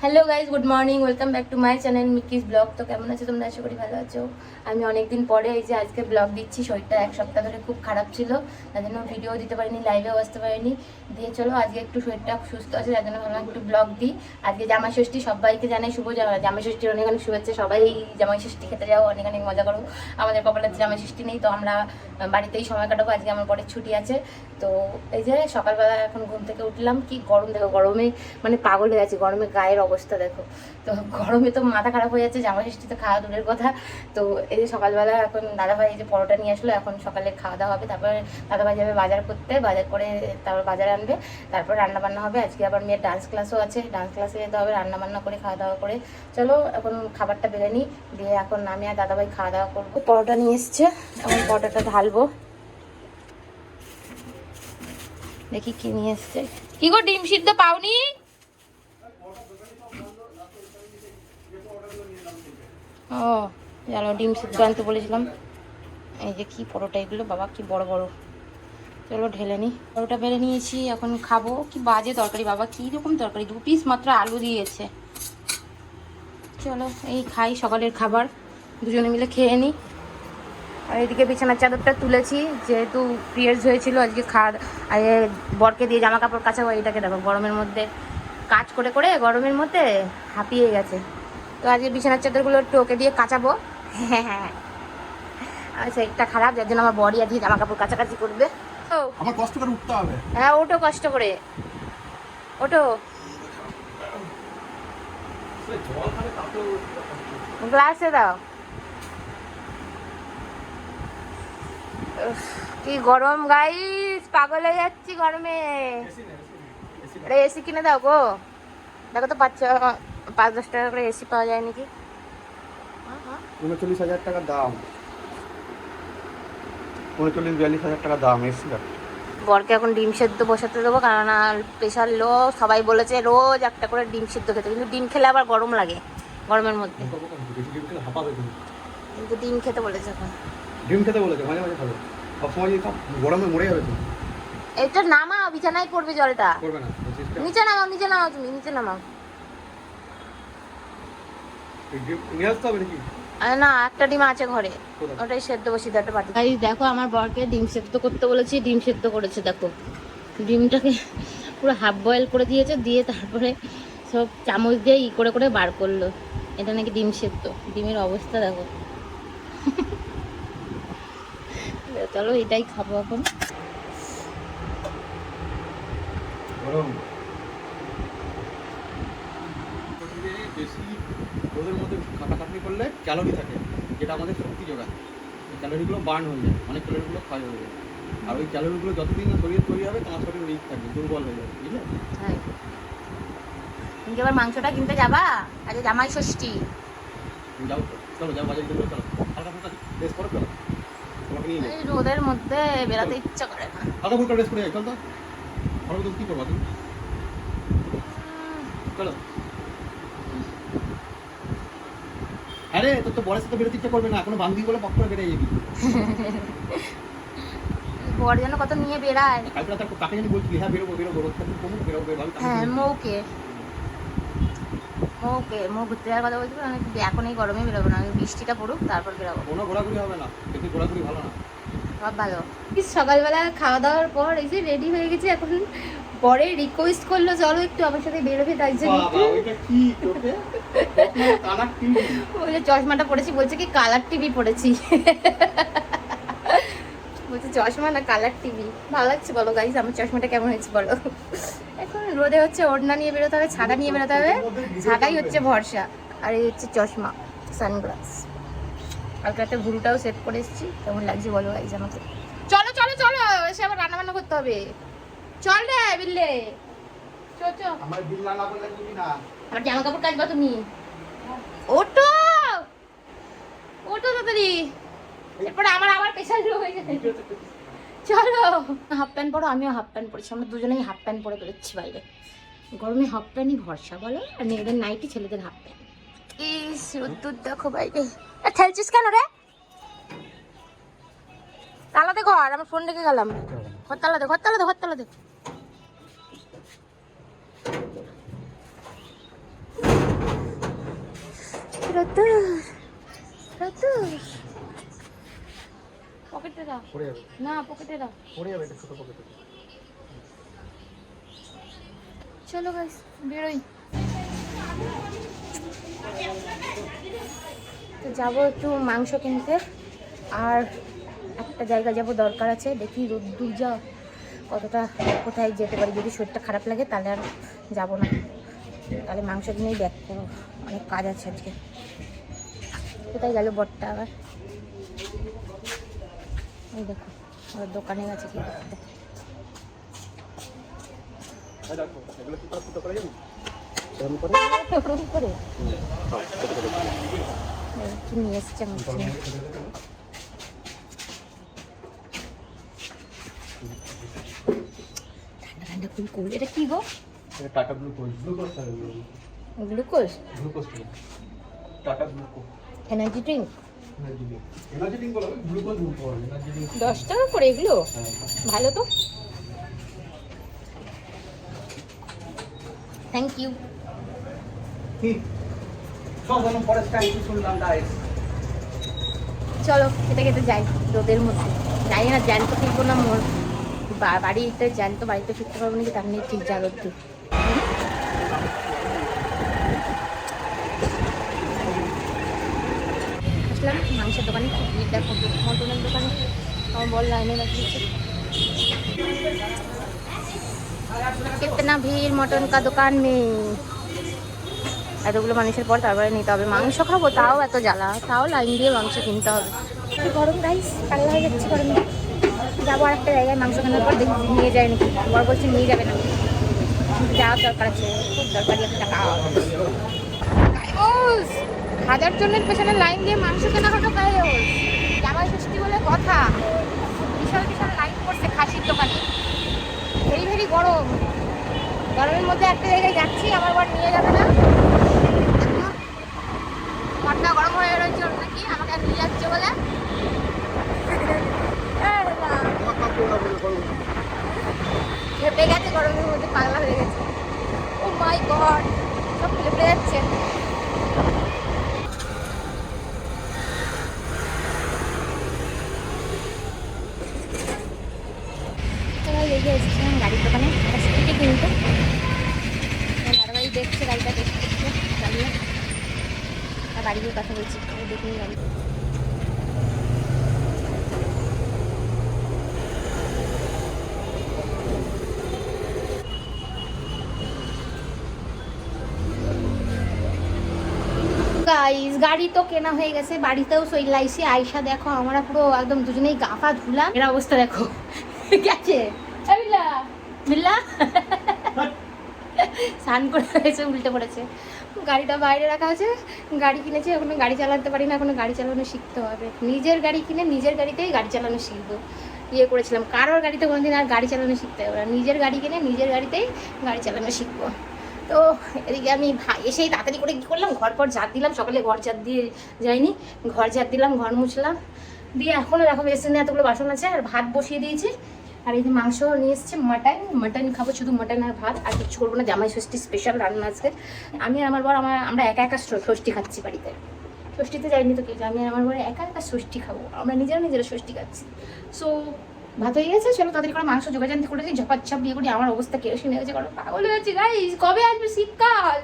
Hello guys good morning welcome back to my channel Miki's vlog তো কেমন আছো? তোমরা আশা করি ভালো আছো। আমি অনেকদিন পরে এই যে আজকে ব্লগ দিচ্ছি। শরীরটা এক সপ্তাহ ধরে খুব খারাপ ছিল। তার জন্য ভিডিও দিতে পারিনি লাইভেও আসতে পারিনি। দিয়ে চলো, আজকে একটু শরীরটা সুস্থ আছে যার জন্য ভাবলাম একটু ব্লগ দিই। আজকে জামাই ষষ্ঠী, সবাইকে জানাই শুভ জামা- জামাই ষষ্ঠীর অনেক অনেক শুভেচ্ছা। সবাই জামাই ষষ্ঠী খেতে যাও, অনেক অনেক মজা করো। আমাদের কপালে জামাই ষষ্ঠী নেই, তো আমরা বাড়িতেই সময় কাটাবো। আজকে আমার পরে ছুটি আছে। তো এই যে সকালবেলা এখন ঘুম থেকে উঠলাম। কি গরম, দেখো গরমে মানে পাগল হয়ে আছে। গরমে গায়ের অবস্থা দেখো। তো গরমে তো মাথা খারাপ হয়ে যাচ্ছে, জামা ষষ্ঠীতে খাওয়া দূরের কথা। তো এই যে সকালবেলা এখন দাদাভাই এই যে পরোটা নিয়ে আসলো, এখন সকালে খাওয়া দাওয়া হবে। তারপরে দাদাভাই যাবে বাজার করতে, বাজার করে তারপর বাজারে আনবে। তারপর রান্না বান্না হবে। আজকে আবার মেয়ের ডান্স ক্লাসও আছে। ডান্স ক্লাসে যেতে হবে রান্না বান্না করে, খাওয়া দাওয়া করে। চলো, এখন খাবারটা বেড়ে নিই। দিয়ে এখন আমি আর দাদাভাই খাওয়া দাওয়া করব। পরোটা নিয়ে এসছে। এখন পরোটাটা ঢালবো। দেখি কি নিয়ে এসছে। কি গো, ডিম সিদ্ধ পাওনি? ও জানো ডিম সিদ্ধ আনতে বলেছিলাম। এই যে কি পরোটা এগুলো, বাবা কি বড় বড়। চলো ঢেলে নিই পরোটা বেড়ে নিয়েছি, এখন খাব। কি বাজে তরকারি, বাবা, কি রকম তরকারি? দু পিস মাত্র আলু দিয়েছে। চলো, এই খাই সকালের খাবার। দুজনে মিলে খেয়ে নিই আর এদিকে বিছানার চাদরটা তুলেছি, যেহেতু পিরিয়ডস হয়েছিল, আজকে এ বরকে দিয়ে জামা কাপড় কাচাবো, এইটাকে দেখো, গরমের মধ্যে কাজ করে করে গরমের মধ্যে হাঁপিয়ে গেছে। তো আজকে বিছানার চাদরগুলো ওকে দিয়ে কাচাবো। হ্যাঁ হ্যাঁ আর সেটা খারাপ যার জন্য আমার বডি আজকে জামা কাপড় কাছাকাছি করবে। আমার কষ্ট করে উঠতে হবে। হ্যাঁ ওটো কষ্ট করে। ওটো গ্লাসে দাও। কি গরম গাইস পাগল হয়ে যাচ্ছি গরমে। এসি কিনে দাও গো। দেখো তো পাঁচ ছ- পাঁচ দশ টাকা করে এসি পাওয়া যায় নাকি? উনচল্লিশ হাজার টাকা দাম। উনচল্লিশ বিয়াল্লিশ হাজার টাকা দাম এসি বরকে এখন ডিম সেদ্ধ বসাতে দেবো কারণ প্রেশার লো সবাই বলেছে রোজ একটা করে ডিম সেদ্ধ খেতে কিন্তু ডিম খেলে আবার গরম লাগে গরমের মধ্যে। কিন্তু ডিম খেতে বলেছে এখন। ডিম খেতে বলেছে মাঝে মাঝে খাবে। সবসময় গরমে মরে যাবে তুমি এটা নামাও বিছানায় পড়বে জলটা। করবে নিচে নামাও নিচে নামাও তুমি নিচে নামাও ডিম নিয়ে আসতে হবে নাকি আরে না একটা ডিম আছে ঘরে? ওটাই সেদ্ধ বসিয়ে দাও একটা পাটি গাইস দেখো আমার বরকে ডিম সেদ্ধ করতে বলেছি ডিম সেদ্ধ করেছে দেখো। ডিমটাকে পুরো হাফ বয়েল করে দিয়েছে দিয়ে তারপরে সব চামচ দিয়ে ই করে করে বার করল। এটা নাকি ডিম সেদ্ধ। ডিমের অবস্থা দেখো। চলো এটাই খাব এখন। গরম। বেশি রোদের মধ্যে খাটাখাটনি করলে ক্যালোরি থাকে যেটা আমাদের শক্তি যোগায় এই ক্যালোরিগুলো বার্ন হয়ে যায় অনেক ক্যালোরিগুলো ক্ষয় হয়ে যায়। আর ওই ক্যালোরিগুলো যতদিন শরীরে তৈরি হবে তোমার শরীর উইক থাকবে দুর্বল হয়ে যাবে বুঝলে? হ্যাঁ। তুমি কি আবার মাংসটা কিনতে যাবা? আজকে জামাই ষষ্ঠী। যাও চলো যাও বাজারে চলো চলো। হালকা ফুলকা ড্রেস চলো। এই রোদের মধ্যে বেরোতে ইচ্ছা করে না। হালকা ফুলকা ড্রেস করে যাই চল তো। ভালো তুমি কী করব তুমি? চলো। আরে তোর তো বরের সাথে বেরোতে ইচ্ছা করবে না কোনো বান্ধবী বলে পক করে বেরিয়ে যাবি। বর যেন কত নিয়ে বেড়ায়। কালকে কাকে জানি বলছিলি হ্যাঁ বেরোবো বেরোবো রোদ থাকবে কমুক বেরোবো বেরোবো হ্যাঁ মৌকে। মৌকে মৌ ঘুরতে যাওয়ার কথা বলছিল আমি এখন এই গরমে বেরোবো না আগে বৃষ্টিটা পড়ুক তারপর বেরোবো। কোনো ঘোরাঘুরি হবে না কিন্তু ঘোরাঘুরি ভালো না। সব ভালো। সকালবেলা খাওয়া দাওয়ার পর এই যে রেডি হয়ে গেছি এখন। পরে রিকোয়েস্ট করল চলো একটু আমার সাথে বেরোবে তাই জন্য। ওই চশমাটা পড়েছি বলছে কি কালার টিভি পড়েছি বলছে চশমা না কালার টিভি? ভালো লাগছে বলো গাইজ আমার চশমাটা কেমন হয়েছে বলো। এখন রোদে হচ্ছে ওড়না নিয়ে বেরোতে হবে ছাতা নিয়ে বেরোতে হবে। ছাতাই হচ্ছে ভরসা আর এই হচ্ছে চশমা সানগ্লাস কালকে একটা গুরুটাও সেট করে এসেছি কেমন লাগছে বলো গাইজ আমাকে। চলো চলো চলো এসে আবার রান্না বান্না করতে হবে। চল রে বিল্লে। চো চো আমার বিল না করলে তুমি না। আমার জামা কাপড় কাচবা তুমি। ওটো ওটো তাড়াতাড়ি। এরপরে আমার আবার পেশাল শুরু হয়ে যাবে। চলো। হাফ প্যান্ট পরো আমিও হাফ প্যান্ট পরেছি। আমরা দুজনেই হাফ প্যান্ট পরে বেরোচ্ছি বাইরে। গরমে হাফ প্যান্টই ভরসা বলো? আর মেয়েদের নাইটি ছেলেদের হাফ প্যান্ট। ইস রোদ্দুর দেখো বাইরে। আর খেলছিস কেন রে? তালাতে ঘর আমার ফোন রেখে গেলাম। ঘর তালাতে ঘর তালাতে ঘর তালাতে। পকেটে দাও। না পকেটে দাও। পড়ে যাবে এটা ছোটো পকেটে। চলো গাইস বেরোই। তো যাব একটু মাংস কিনতে আর একটা জায়গা যাব দরকার আছে দেখি রোদ্দুর যা কতটা কোথায় যেতে পারি যদি শরীরটা খারাপ লাগে তাহলে আর যাব না। তাহলে মাংস কিনেই ব্যাক করব। অনেক কাজ আছে আজকে। কোথায় গেল বটটা আবার? এই দেখো ওর দোকানে গেছে কি করতে? কি নিয়ে এসছে আমার ঠান্ডা ঠান্ডা কুল কুল এটা কি গো? Tata glucose glucose glucose glucose Tata glucose energy drink দশ টাকা করে এগুলো? হ্যাঁ ভালো তো। থ্যাংক ইউ চলো খেতে খেতে যাই রোদের মধ্যে। জানি না জ্যান্ত ফিরবো না মোর বাড়িতে জ্যান্ত বাড়িতে ফিরতে পারব নাকি তার নিয়ে ঠিক জানো একটু মাংসের দোকানে খুব ভিড় দেখো মটনের দোকানে। আমার বল লাইনে রাখিয়েছে কিতনা ভিড় মটন কা দোকান মে। এতগুলো মানুষের পর তারপরে নিতে হবে। মাংস খাব তাও এত জ্বালা। তাও লাইন দিয়ে মাংস কিনতে হবে। গরম গাইস কালো হয়ে যাচ্ছে গরমে। যাব আর একটা জায়গায় মাংস কেনার পর দেখি নিয়ে যায় নাকি। বর বলছে নিয়ে যাবে না যাওয়ার দরকার আছে খুব দরকারি একটা গাইস, হাজার জনের পেছনে লাইন দিয়ে মাংস কেনা হতো গাইস জামাই ষষ্ঠী বলে কথা। বিশাল বিশাল লাইন পড়ছে খাসির দোকানে। ভেরি ভেরি গরম। গরমের মধ্যে একটা জায়গায় যাচ্ছি, আমার বর নিয়ে যাবে না। মনটা গরম হয়ে রয়েছে ওর নাকি, আমাকে আর নিয়ে যাচ্ছে বলে। খেপে গেছে গরমের মধ্যে, পাগলা হয়ে গেছে। ও মাই গড সব ফেলে যাচ্ছে। লেগে এসেছিলাম গাড়ির দোকানে। একটা স্কুটি কিনতে। বারবারই দেখছে গাড়িটা দেখতে চালিয়ে। আর বাড়ি গিয়ে কথা বলছি দেখিনি গাড়ি গাইস গাড়ি তো কেনা হয়ে গেছে বাড়িতেও সইলাইছি আয়সা দেখো আমরা পুরো একদম দুজনেই গাফা ধুলাম। এর অবস্থা দেখো। গেছে বিল্লা। স্নান করে এসে উল্টে পড়েছে। গাড়িটা বাইরে রাখা আছে, গাড়ি কিনেছি, এখনও গাড়ি চালাতে পারি না, এখনও গাড়ি চালানো শিখতে হবে। নিজের গাড়ি কিনে নিজের গাড়িতেই গাড়ি চালানো শিখব। ইয়ে করেছিলাম, কারোর গাড়িতে কোনোদিন আর গাড়ি চালানো শিখতে হবে না। নিজের গাড়ি কিনে নিজের গাড়িতেই গাড়ি চালানো শিখব। তো এদিকে আমি এসেই তাড়াতাড়ি করে কী করলাম? ঘর পর ঝাড় দিলাম, সকালে ঘর ঝাড় দিয়ে যাইনি। ঘর ঝাড় দিলাম, ঘর মুছলাম। দিয়ে এখনও দেখো বেসিনে এতগুলো বাসন আছে, আর ভাত বসিয়ে দিয়েছি। আর এই যে মাংস নিয়ে এসছে মাটন মাটন খাব শুধু মাটন আর ভাত, আর কিছু করব না, জামাই ষষ্ঠী স্পেশাল রান্না আজকে। আমি আমার বর, আমার, আমরা একা একা ষষ্ঠী খাচ্ছি বাড়িতে। ষষ্ঠীতে যাইনি তো কিছু, আমি আমার বর একা একা ষষ্ঠী খাব। আমরা নিজেরা নিজেরা ষষ্ঠী খাচ্ছি। সো ভাত হয়ে গেছে, চলো তাদের করে মাংস যোগাযান্তি করেছি ঝপাচ্ছাপ বিয়ে করি, আমার অবস্থা কেরোসিন হয়ে গেছে কারণ পাগল হয়ে গেছে গাইস কবে আসবে শীতকাল?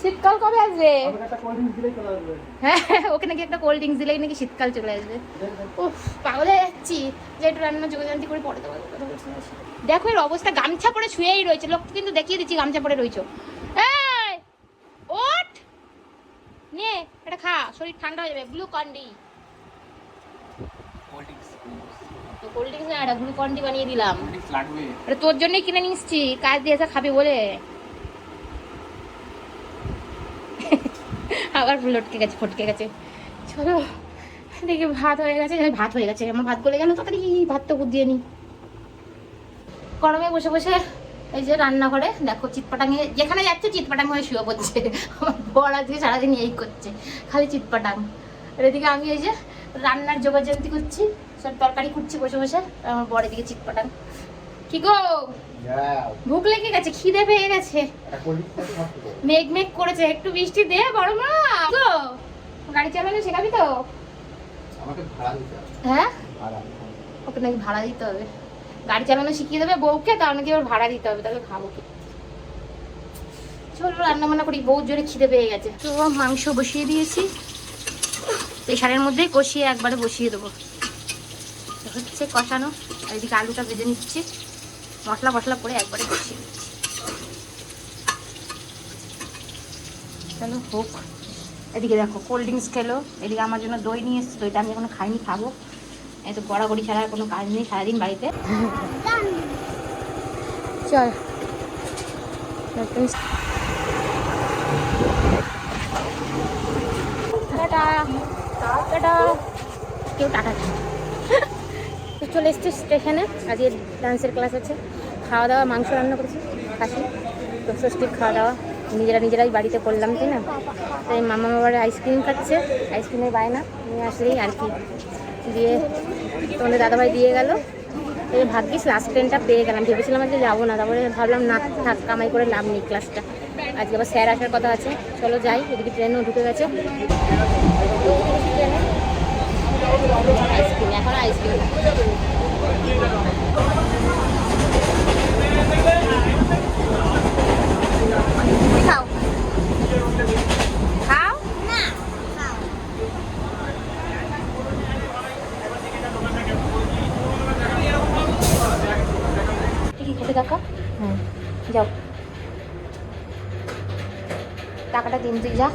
শীতকাল কবে আসবে? হ্যাঁ ওকে নাকি একটা কোল্ড ড্রিঙ্কস দিলেই নাকি শীতকাল চলে আসবে। উফ পাগল হয়ে যাচ্ছি। যে একটু রান্না যোগাযান্তি করে পরে দেবো। দেখো এর অবস্থা গামছা পরে শুয়েই রয়েছে। লোক কিন্তু দেখিয়ে দিচ্ছি গামছা পরে রয়েছে। এই ওঠ। নে এটা খা শরীর ঠান্ডা হয়ে যাবে। গ্লুকন ডি কোল্ড ড্রিঙ্কস তো কোল্ড ড্রিঙ্কস না এটা গ্লুকন ডি বানিয়ে দিলাম। এটা তোর জন্যই কিনে নিচ্ছি কাজ দিয়ে এসে খাবি বলে। আবার লটকে গেছে, ফটকে গেছে। চলো, দেখি ভাত হয়ে গেছে ভাত হয়ে গেছে, আমার ভাত গলে গেল, তাড়াতাড়ি ভাত তো দিয়ে নি। গরমে বসে বসে এই যে রান্নাঘরে, দেখো চিটপাটাঙে, যেখানে যাচ্ছে চিটপাটাং হয়ে শুয়ে পড়ছে। বর আজকে সারাদিন এই করছে, খালি চিটপাটাং। আর এদিকে আমি এই যে রান্নার যোগাযোগ করছি, সব তরকারি কুটছি বসে বসে আমার বর এদিকে চিটপাটাং। কি গো? ভুক লেগে গেছে? খিদে পেয়ে গেছে। মেঘ মেঘ করেছে। একটু বৃষ্টি দে বড় মা। গো গাড়ি চালানো শেখাবি তো? আমাকে ভাড়া দিতে হবে। হ্যাঁ? ওকে নাকি ভাড়া দিতে হবে? গাড়ি চালানো শিখিয়ে দেবে বউকে তার নাকি ওর ভাড়া দিতে হবে তাহলে খাব কি? চলো রান্না বান্না করি। বউ জোরে খিদে পেয়ে গেছে। তো মাংস বসিয়ে দিয়েছি। প্রেশারের মধ্যেই কষিয়ে একবারে বসিয়ে দেবো। হচ্ছে কষানো। আর এদিকে আলুটা ভেজে নিচ্ছি। মশলা মশলা করে একবারে বসিয়ে দিচ্ছি চলো হোক। এদিকে দেখো কোল্ড ড্রিঙ্কস খেলো। এদিকে আমার জন্য দই নিয়ে এসছে, দইটা আমি এখনও খাইনি, খাব। এত গড়াগড়ি ছাড়া কোনো কাজ নেই সারাদিন বাড়িতে। চল। কেউ টাটা। তো চলে এসছি স্টেশনে। আজকে ডান্সের ক্লাস আছে। খাওয়া দাওয়া মাংস রান্না করেছি, খাসি তো ষষ্ঠীর খাওয়া দাওয়া নিজেরা নিজেরাই বাড়িতে করলাম, তাই না? তাই মামা বাবারে আইসক্রিম খাচ্ছে, আইসক্রিমের বায়না নিয়ে আসলেই আর কি। দিয়ে তোমাদের দাদাভাই দিয়ে গেল। এই ভাগ্যিস লাস্ট ট্রেনটা পেয়ে গেলাম। ভেবেছিলাম আজকে যাব না, তারপরে ভাবলাম, না, থাক, কামাই করে লাভ নেই ক্লাসটা আজকে আবার স্যার আসার কথা আছে। চলো যাই, এদিকে ট্রেনও ঢুকে গেছে। আইসক্রিম, এখন আইসক্রিম খাও খাও ঠিক আছে টাকা হুম যাও। টাকাটা দিন, তুই যা।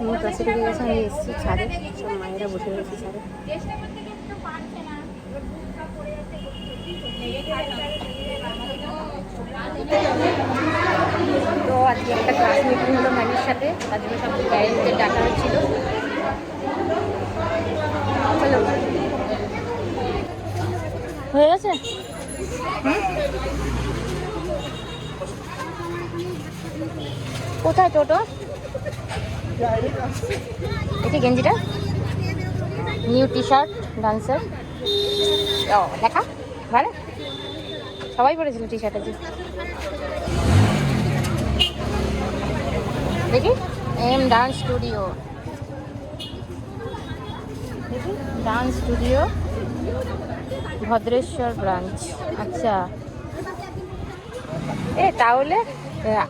আমি ক্লাসে ঢুকে গেছে, আমি এসেছি ছাদে। সব মায়েরা বসে রয়েছে ছাদে। তো আজকে একটা ক্লাস মিটিং হলো ম্যামের সাথে। তার জন্য সব প্যারেন্টসদের ডাকা হচ্ছিল। হয়ে গেছে? কোথায় টোটো? এটা গেঞ্জিটা? New T shirt dancer. ও, দেখা, ভালো। সবাই পরেছিল টি শার্ট আছে দেখি, এম ডান্স স্টুডিও। দেখি, ডান্স স্টুডিও। ভদ্রেশ্বর ব্রাঞ্চ আচ্ছা। এ তাহলে